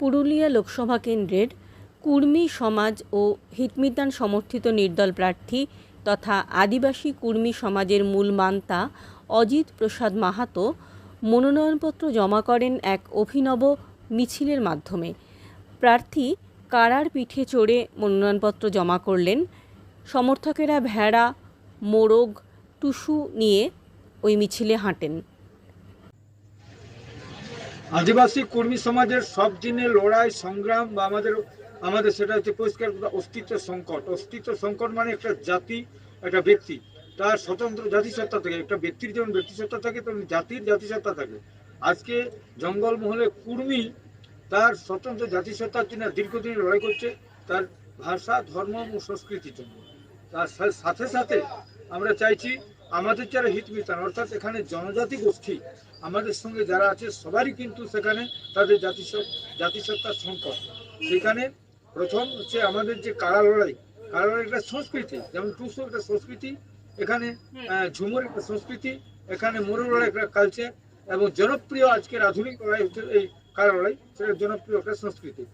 পুরুলিয়া লোকসভা কেন্দ্রের কুর্মী সমাজ ও হিতমিতান সমর্থিত নির্দল প্রার্থী তথা আদিবাসী কুর্মী সমাজের মূল মান্তা অজিত প্রসাদ মাহাতো মনোনয়নপত্র জমা করেন এক অভিনব মিছিলের মাধ্যমে। প্রার্থী কারার পিঠে চড়ে মনোনয়নপত্র জমা করলেন। সমর্থকেরা ভেড়া, মোরগ, টুসু নিয়ে ওই মিছিলে হাঁটেন। আদিবাসী কর্মী সমাজের সব দিনে লড়াই, সংগ্রাম বা আমাদের আমাদের সেটা হচ্ছে পরিষ্কার অস্তিত্ব সংকট। অস্তিত্ব সংকট মানে একটা জাতি, একটা ব্যক্তি। তার স্বতন্ত্র জাতিসত্তা থাকে। একটা ব্যক্তির যেমন ব্যক্তিসত্তা থাকে, তেমন জাতির জাতিসত্তা থাকে। আজকে জঙ্গলমহলে কুর্মী তার স্বতন্ত্র জাতিসত্তার জন্য দীর্ঘদিন লড়াই করছে। তার ভাষা, ধর্ম ও সংস্কৃতির জন্য। তার সাথে সাথে আমরা চাইছি আমাদের যারা হিত হিতমিতান অর্থাৎ এখানে জনজাতি গোষ্ঠী আমাদের সঙ্গে যারা আছে সবারই কিন্তু সেখানে তাদের জাতিসত্তা জাতিসত্তার সংকট। সেখানে প্রথম হচ্ছে আমাদের যে কারা লড়াই কারা লড়াই একটা সংস্কৃতি যেমন টুসু একটা সংস্কৃতি এখানে ঝুমুর একটা সংস্কৃতি এখানে মোরগ লড়াই একটা কালচার এবং জনপ্রিয় আজকের আধুনিক লড়াই হচ্ছে এই কারা লড়াই সেটা জনপ্রিয় একটা সংস্কৃতি।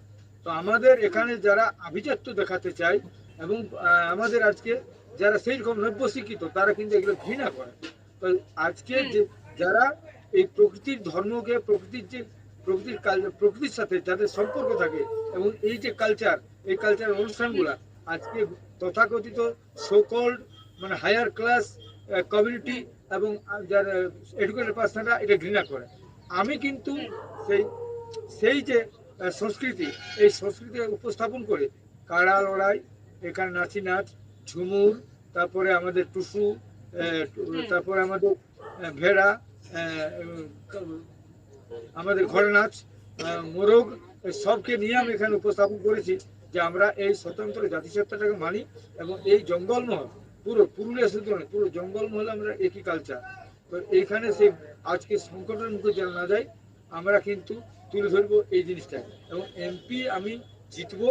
তো আমাদের এখানে যারা আভিজাত্য দেখাতে চায় এবং আমাদের আজকে যারা সেই রকম নব্য শিক্ষিত তারা কিন্তু এগুলো ঘৃণা করে। তো আজকে যে যারা এই প্রকৃতির ধর্মকে প্রকৃতির যে প্রকৃতির প্রকৃতির সাথে যাদের সম্পর্ক থাকে এবং এই যে কালচার এই কালচার অনুষ্ঠানগুলা আজকে তথাকথিত সোকল্ড মানে হায়ার ক্লাস কমিউনিটি এবং যারা এডুকেটেড পার্সনরা এটা ঘৃণা করে। আমি কিন্তু সেই সেই যে সংস্কৃতি এই সংস্কৃতি উপস্থাপন করে কাড়া লড়াই এখানে নাচি নাচ ঝুমুর, তারপরে আমাদের টুসু তারপরে আমাদের ভেড়া আমাদের ঘরে নাচ মোরগ সবকে নিয়ে আমি এখানে উপস্থাপন করেছি যে আমরা এই স্বতন্ত্র জাতিসত্তাটাকে মানি এবং এই জঙ্গলমহল পুরো পুরুলিয়া শুধু নয়, পুরো জঙ্গলমহল আমরা একই কালচার তো এইখানে সেই আজকে সংকটের মুখে যেন না যায় আমরা কিন্তু তুলে ধরবো এই জিনিসটা এবং এমপি আমি জিতবো,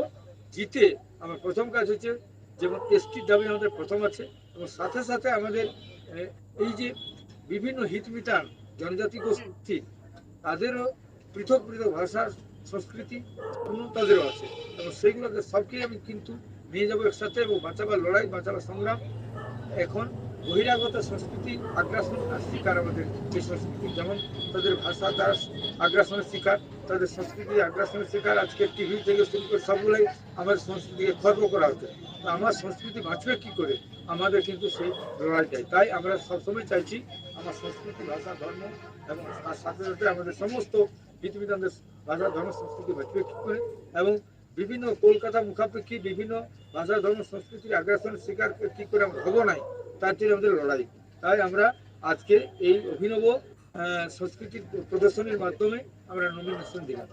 জিতে আমার প্রথম কাজ হচ্ছে যেমন এসটির দাবি আমাদের প্রথম আছে এবং সাথে সাথে আমাদের এই যে বিভিন্ন হিতমিতান জনজাতি গোষ্ঠী, তাদেরও পৃথক পৃথক ভাষা সংস্কৃতি তাদেরও আছে। এবং সেইগুলোকে সবকেই আমি কিন্তু নিয়ে যাব একসাথে এবং বাঁচাবার লড়াই, বাঁচাবার সংগ্রাম। এখন বহিরাগত সংস্কৃতি আগ্রাসন আর শিকার আমাদের এই সংস্কৃতি, যেমন তাদের ভাষা, তার আগ্রাসনের শিকার। তাদের সংস্কৃতি আগ্রাসনের শিকার আজকে টিভি থেকে শুরু করে সবগুলোই আমাদের সংস্কৃতিকে খর্ব করা হচ্ছে। আমার সংস্কৃতি বাঁচবে কি করে? আমাদের কিন্তু সেই লড়াই চাই। তাই আমরা সবসময় চাইছি আমার সংস্কৃতি, ভাষা, ধর্ম এবং তার সাথে সাথে আমাদের সমস্ত পৃথিবীতে ভাষা, ধর্ম, সংস্কৃতি বাঁচবে কি করে? এবং বিভিন্ন কলকাতা মুখাপেক্ষী বিভিন্ন ভাষা, ধর্ম, সংস্কৃতির আগ্রাসনের শিকার কি করে আমরা হব নাই? তার জন্য আমাদের লড়াই। তাই আমরা আজকে এই অভিনব সংস্কৃতির প্রদর্শনীর মাধ্যমে আমরা নমিনেশন দিলাম।